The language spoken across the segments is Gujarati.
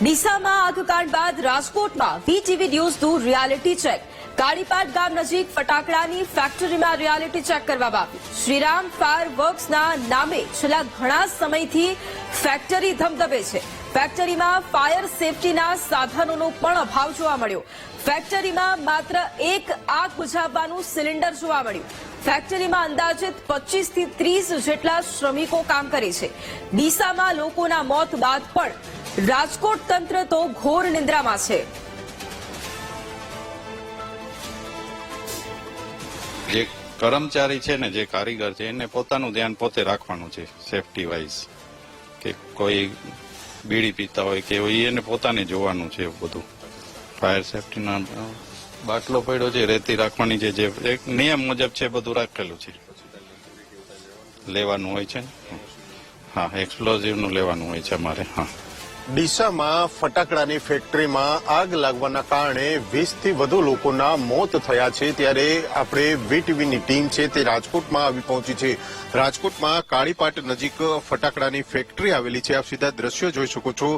ડીસામાં આગકાંડ બાદ રાજકોટમાં વીટીવી ન્યૂઝનું રિયાલિટી ચેક કાળીપાટ ગામ નજીક ફટાકડાની ફેક્ટરીમાં રિયાલિટી ચેક કરવામાં આવ્યું શ્રીરામ ફાયર વર્ક્સના નામે છેલ્લા ઘણા સમયથી ફેક્ટરી ધમધમે છે. ફેક્ટરીમાં ફાયર સેફટીના સાધનોનો પણ અભાવ જોવા મળ્યો. ફેક્ટરીમાં માત્ર એક આગ બુઝાવવાનું સિલિન્ડર જોવા મળ્યું. ફેક્ટરીમાં અંદાજિત પચીસથી ત્રીસ જેટલા શ્રમિકો કામ કરે છે. ડીસામાં લોકોના મોત બાદ પણ રાજકોટ તંત્ર તો ઘોર નિંદ્રામાં છે. જે કર્મચારી છે ને, જે કારીગર છે, એને પોતાનું ધ્યાન પોતે રાખવાનું છે સેફટી વાઇઝ કે કોઈ બીડી પીતા હોય કે એને પોતાને જોવાનું છે બધું. ફાયર સેફટીના બાટલો પડ્યો છે, રેતી રાખવાની છે, જે એક નિયમ મુજબ છે, બધું રાખેલું છે. લેવાનું હોય છે હા એક્સપ્લોઝિવનું લેવાનું હોય છે અમારે, હા. ડીસામાં ફટાકડાની ફેક્ટરીમાં આગ લાગવાના કારણે વીસથી વધુ લોકોના મોત થયા છે ત્યારે આપણે વીટીવીની ટીમ છે તે રાજકોટમાં આવી પહોંચી છે. રાજકોટમાં કાળીપાટ નજીક ફટાકડાની ફેક્ટરી આવેલી છે. આપ સીધા દ્રશ્યો જોઈ શકો છો.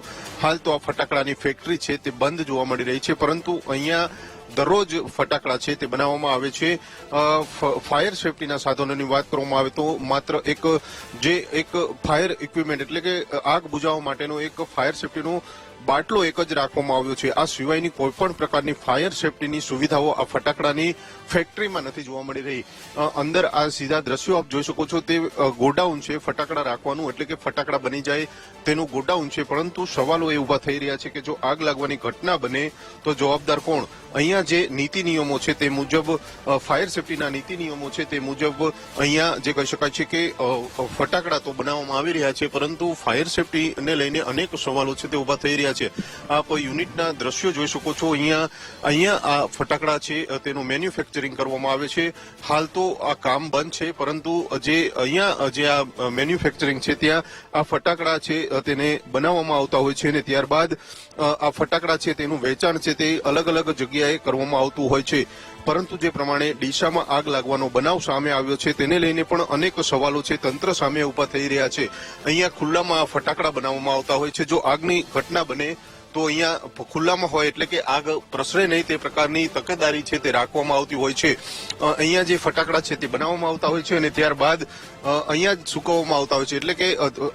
હાલ તો આ ફટાકડાની ફેક્ટરી છે તે બંધ જોવા મળી રહી છે, પરંતુ અહીંયા દરરોજ ફટાકડા છે તે બનાવવામાં આવે છે. ફાયર સેફટીના સાધનોની વાત કરવામાં આવે તો માત્ર એક, જે એક ફાયર ઇક્વિપમેન્ટ એટલે કે આગ બુઝાવવા માટેનો એક ફાયર સેફટીનો બાટલો એક જ રાખવામાં આવ્યો છે. આ સિવાયની કોઈ પણ પ્રકારની ફાયર સેફટીની સુવિધાઓ આ ફટાકડાની ફેક્ટરીમાં નથી જોવા મળી રહી. અંદર આ સીધા દ્રશ્યો આપ જોઈ શકો છો તે ગોડાઉન છે ફટાકડા રાખવાનું એટલે કે ફટાકડા બની જાય તેનું ગોડાઉન છે. પરંતુ સવાલો એ ઊભા થઈ રહ્યા છે કે જો આગ લાગવાની ઘટના બને તો જવાબદાર કોણ? અહીંયા જે નીતિ નિયમો છે તે મુજબ ફાયર સેફટીના નીતિ નિયમો છે તે મુજબ અહીંયા જે કહી શકાય છે કે ફટાકડા તો બનાવવામાં આવી રહ્યા છે, પરંતુ ફાયર સેફટીને લઈને અનેક સવાલો છે તે ઊભા થઈ રહ્યા છે. આપ યુનિટના દ્રશ્યો જોઈ શકો છો. અહીંયા અહીંયા આ ફટાકડા છે તેનું મેન્યુફેક્ચરિંગ કરવામાં આવે છે. હાલ તો આ કામ બંધ છે, પરંતુ જે અહીંયા, જે આ મેન્યુફેક્ચરિંગ છે ત્યાં આ ફટાકડા છે તેને બનાવવામાં આવતા હોય છે અને ત્યારબાદ આ ફટાકડા છે તેનું વેચાણ છે તે અલગ અલગ જગ્યાએ કરવામાં આવતું હોય છે. પરંતુ જે પ્રમાણે ડીસામાં આગ લાગવાનો બનાવ સામે આવ્યો છે, તેને લઈને પણ અનેક સવાલો છે, તંત્ર સામે ઊભા થઈ રહ્યા છે. અહીંયા ખુલ્લામાં ફટાકડા બનાવવામાં આવતા હોય છે. જો આગની ઘટના બને તો અહીંયા ખુલ્લામાં હોય એટલે કે આગ પ્રસરે નહીં, તે પ્રકારની તકેદારી છે તે રાખવામાં આવતી હોય છે. અહીંયા જે ફટાકડા છે તે બનાવવામાં આવતા હોય છે અને ત્યારબાદ અહીંયા જ સુકવવામાં આવતા હોય છે. એટલે કે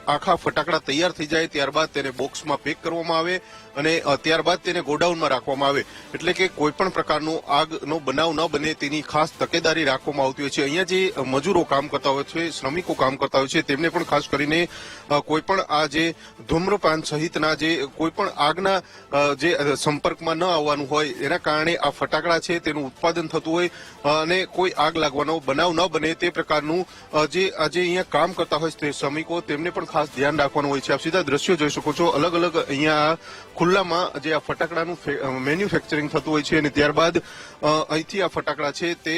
આખા ફટાકડા તૈયાર થઈ જાય, ત્યારબાદ તેને બોક્સમાં પેક કરવામાં આવે અને ત્યારબાદ તેને ગોડાઉનમાં રાખવામાં આવે. એટલે કે કોઈ પણ પ્રકારનો આગનો બનાવ ન બને તેની ખાસ તકેદારી રાખવામાં આવતી હોય છે. અહીંયા જે મજૂરો કામ કરતા હોય છે, શ્રમિકો કામ કરતા હોય છે, તેમને પણ ખાસ કરીને કોઈપણ કોઈ પણ આ જે ધૂમ્રપાન સહિતના જે કોઈ પણ આગના અ, જે સંપર્કમાં ન આવવાનું હોય એના કારણે આ ફટાકડા છે તેનું ઉત્પાદન થતું હોય અને કોઈ આગ લાગવાનો બનાવ ન બને તે પ્રકારનું જે આજે અહીંયા કામ કરતા હોય તે શ્રમિકો તેમને પણ ખાસ ધ્યાન રાખવાનું હોય છે. આપ સીધા દ્રશ્યો જોઈ શકો છો. અલગ અલગ અહીંયા ખુલ્લામાં જે આ ફટાકડાનું મેન્યુફેક્ચરિંગ થતું હોય છે અને ત્યારબાદ અહીંથી આ ફટાકડા છે તે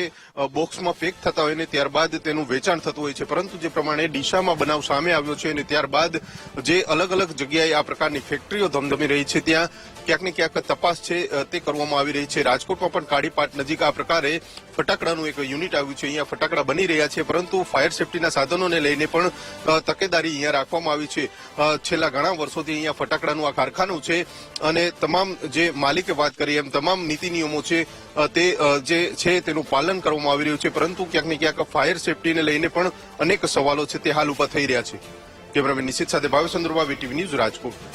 બોક્સમાં પેક થતા હોય ને ત્યારબાદ તેનું વેચાણ થતું હોય છે. પરંતુ જે પ્રમાણે ડીસામાં બનાવ સામે આવ્યો છે અને ત્યારબાદ જે અલગ અલગ જગ્યાએ આ પ્રકારની ફેક્ટરીઓ ધમધમી રહી છે ત્યાં. ક્યાંક ને ક્યાંક તપાસ છે તે કરવામાં આવી રહી છે. રાજકોટમાં પણ કાળીપાટ નજીક આ પ્રકારે ફટાકડાનું એક યુનિટ આવ્યું છે. અહીંયા ફટાકડા બની રહ્યા છે, પરંતુ ફાયર સેફટીના સાધનોને લઈને પણ તકેદારી અહીંયા રાખવામાં આવી છે. છેલ્લા ઘણા વર્ષોથી અહીંયા ફટાકડાનું આ કારખાનું છે અને તમામ જે માલિકે વાત કરી, એમ તમામ નીતિ નિયમો છે તે જે છે તેનું પાલન કરવામાં આવી રહ્યું છે. પરંતુ ક્યાંક ને ક્યાંક ફાયર સેફટીને લઈને પણ અનેક સવાલો છે તે હાલ ઊભા થઈ રહ્યા છે. કેમેરામેન નિશિત સાથે ભાવેશ ચંદ્રબા વીટીવી ન્યૂઝ રાજકોટ.